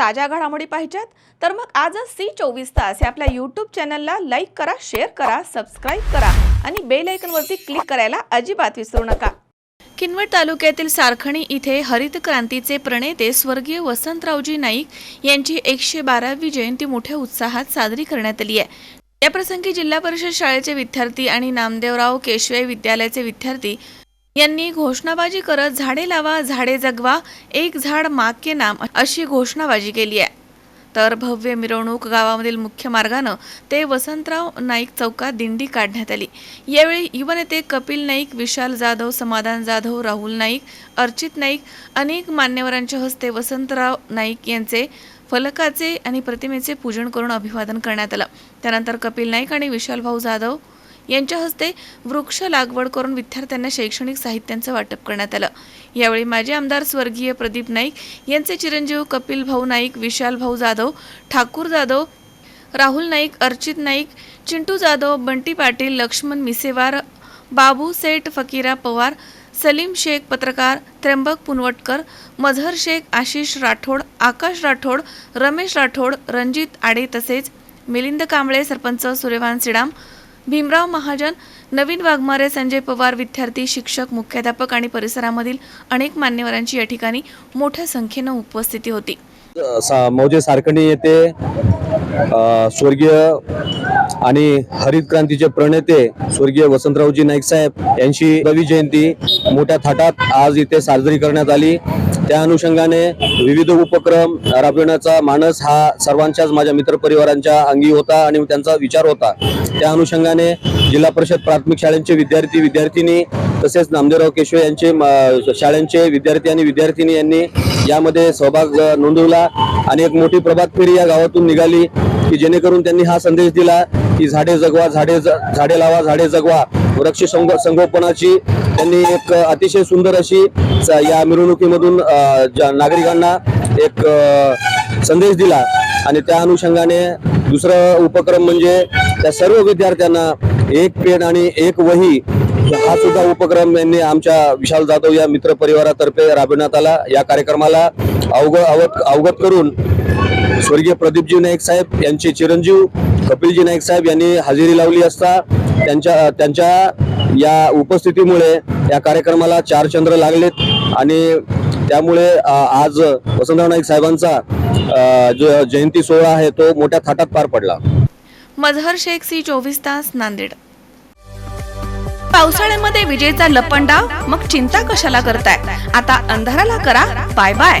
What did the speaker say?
ताज्या घडामोडी पाहिजेत. तर मग आजच सी चोवीस तास या आपल्या यूट्यूब चॅनलला लाईक करा शेअर करा सबस्क्राईब करा आणि बेल आयकनवरती क्लिक करायला अजिबात विसरू नका. किनवट तालुक्यातील सारखणी इथे हरित क्रांतीचे प्रणेते स्वर्गीय वसंतरावजी नाईक यांची एकशे बारावी जयंती मोठ्या उत्साहात साजरी करण्यात आली आहे. याप्रसंगी जिल्हा परिषद शाळेचे विद्यार्थी आणि नामदेवराव केशवे विद्यालयाचे विद्यार्थी यांनी घोषणाबाजी करत झाडे लावा झाडे जगवा एक झाड माग के नाम अशी घोषणाबाजी केली आहे. तर भव्य मिरवणूक गावामधील मुख्य मार्गानं ते वसंतराव नाईक चौकात दिंडी काढण्यात आली. यावेळी युवनेते कपिल नाईक विशाल जाधव समाधान जाधव राहुल नाईक अर्चित नाईक अनेक मान्यवरांच्या हस्ते वसंतराव नाईक यांचे फलकाचे आणि प्रतिमेचे पूजन करून अभिवादन करण्यात आलं. त्यानंतर कपिल नाईक आणि विशाल भाऊ जाधव यांच्या हस्ते वृक्ष लागवड करून विद्यार्थ्यांना शैक्षणिक साहित्यांचं वाटप करण्यात आलं. यावेळी माजी आमदार स्वर्गीय प्रदीप नाईक यांचे चिरंजीव कपिल भाऊ नाईक विशाल भाऊ जाधव ठाकूर जाधव राहुल नाईक अर्चित नाईक चिंटू जाधव बंटी पाटील लक्ष्मण मिसेवार बाबू सेठ फकीरा पवार सलीम शेख पत्रकार त्र्यंबक पुनवटकर मझहर शेख आशिष राठोड आकाश राठोड रमेश राठोड रणजित आडे तसेच मिलिंद कांबळे सरपंच सूर्यवान सिडाम भीमराव महाजन नवीन वाघमारे संजय पवार विद्यार्थी शिक्षक मुख्याध्यापक आणि परिसरामधील अनेक मान्यवरांची या ठिकाणी मोठ्या संख्येनं उपस्थिती होती. सा मौजे सारखणी येथे स्वर्गीय आणि हरित क्रांतीचे प्रणेते स्वर्गीय वसंतरावजी नाईक साहेब यांची रवी जयंती मोठ्या थाटात आज इथे साजरी करण्यात आली. त्या अनुषंगाने विविध उपक्रम राबविण्याचा मानस हा सर्वांच्याच माझ्या मित्रपरिवारांच्या अंगी होता आणि त्यांचा विचार होता. त्या अनुषंगाने जिल्हा परिषद प्राथमिक शाळेंचे विद्यार्थी विद्यार्थिनी तसेच नामदेवराव केशवे यांचे शाळांचे शाळेंचे विद्यार्थी आणि विद्यार्थिनी यांनी यामध्ये सहभाग नोंदवला आणि एक मोठी प्रभात फेरी या गावातून निघाली की जेणेकरून त्यांनी हा संदेश दिला की झाडे जगवा झाडे ज- झाडे लावा झाडे जगवा. वृक्ष संगो संगोपनाची त्यांनी एक अतिशय सुंदर अशी या मिरवणुकीमधून नागरिकांना एक संदेश दिला. आणि त्या अनुषंगाने दुसरं उपक्रम म्हणजे त्या सर्व विद्यार्थ्यांना एक पेन आणि एक वही हा सुद्धा उपक्रम यांनी आमच्या विशाल जाधव या मित्र परिवारातर्फे राबविण्यात आला. या कार्यक्रमाला अवघ अवगत अवगत करून स्वर्गीय प्रदीपजी नाईक साहेब यांचे चिरंजीव कपिलजी नाईक साहेब यांनी हजेरी लावली असता त्यांच्या त्यांच्या या उपस्थितीमुळे या कार्यक्रमाला चार चंद्र लागलेत आणि त्यामुळे आज वसंतराव नाईक साहेबांचा जो जयंती सोहळा आहे तो मोठ्या थाटात पार पडला. मझहर शेख सी चोवीस तास नांदेड. पावसाळ्यामध्ये विजेचा लपंडाव मग चिंता कशाला करताय? आता अंधाराला करा बाय बाय.